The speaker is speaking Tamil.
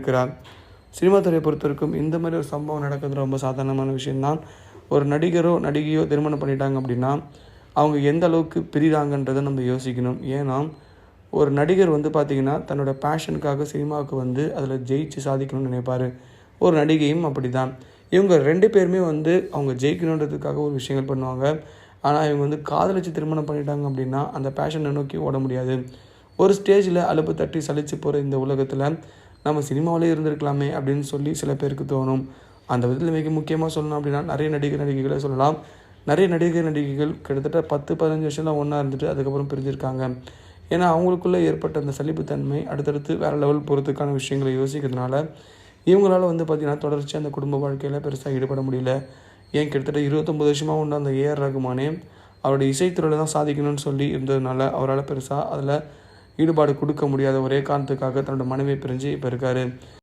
இருக்கிறார். சினிமா துறையை பொறுத்த வரைக்கும் இந்த மாதிரி ஒரு சம்பவம் நடக்கிறது ரொம்ப சாதாரணமான விஷயம்தான். ஒரு நடிகரோ நடிகையோ திருமணம் பண்ணிட்டாங்க அப்படின்னா அவங்க எந்த அளவுக்கு பிரிகிறாங்கன்றதை நம்ம யோசிக்கணும். ஏன்னா ஒரு நடிகர் வந்து பார்த்திங்கன்னா தன்னோட பேஷனுக்காக சினிமாவுக்கு வந்து அதில் ஜெயிச்சு சாதிக்கணும்னு நினைப்பார். ஒரு நடிகையும் அப்படி தான் இவங்க ரெண்டு பேருமே வந்து அவங்க ஜெயிக்கணுன்றதுக்காக ஒரு விஷயங்கள் பண்ணுவாங்க. ஆனால் இவங்க வந்து காதலிச்சு திருமணம் பண்ணிட்டாங்க அப்படின்னா அந்த பேஷனை நோக்கி ஓட முடியாது. ஒரு ஸ்டேஜில் அலுப்பு தட்டி சலிச்சு போகிற இந்த உலகத்தில் நம்ம சினிமாவிலே இருந்திருக்கலாமே அப்படின்னு சொல்லி சில பேருக்கு தோணும். அந்த விதத்தில் மிக முக்கியமாக சொல்லணும் அப்படின்னா நிறைய நடிகர் நடிகைகளை சொல்லலாம். நிறைய நடிகர் நடிகைகள் கிட்டத்தட்ட பத்து பதினஞ்சு வருஷம்லாம் ஒன்றா இருந்துட்டு அதுக்கப்புறம் பிரிஞ்சிருக்காங்க. ஏன்னா அவங்களுக்குள்ளே ஏற்பட்ட அந்த சலிப்புத்தன்மை அடுத்தடுத்து வேறு லெவல் போகிறதுக்கான விஷயங்களை யோசிக்கிறதுனால இவங்களால் வந்து பார்த்திங்கன்னா தொடர்ச்சி அந்த குடும்ப வாழ்க்கையில் பெருசாக ஈடுபட முடியல. ஏன் கிட்டத்தட்ட இருபத்தொம்பது வருஷமாக உண்டு அந்த ஏஆர் ரகுமானே அவருடைய இசைத்துறையில் தான் சாதிக்கணும்னு சொல்லி இருந்ததுனால அவரால் பெருசாக அதில் ஈடுபாடு கொடுக்க முடியாத ஒரே காரணத்துக்காக தன்னோட மனைவியை பிரிஞ்சு இப்போ இருக்காரு.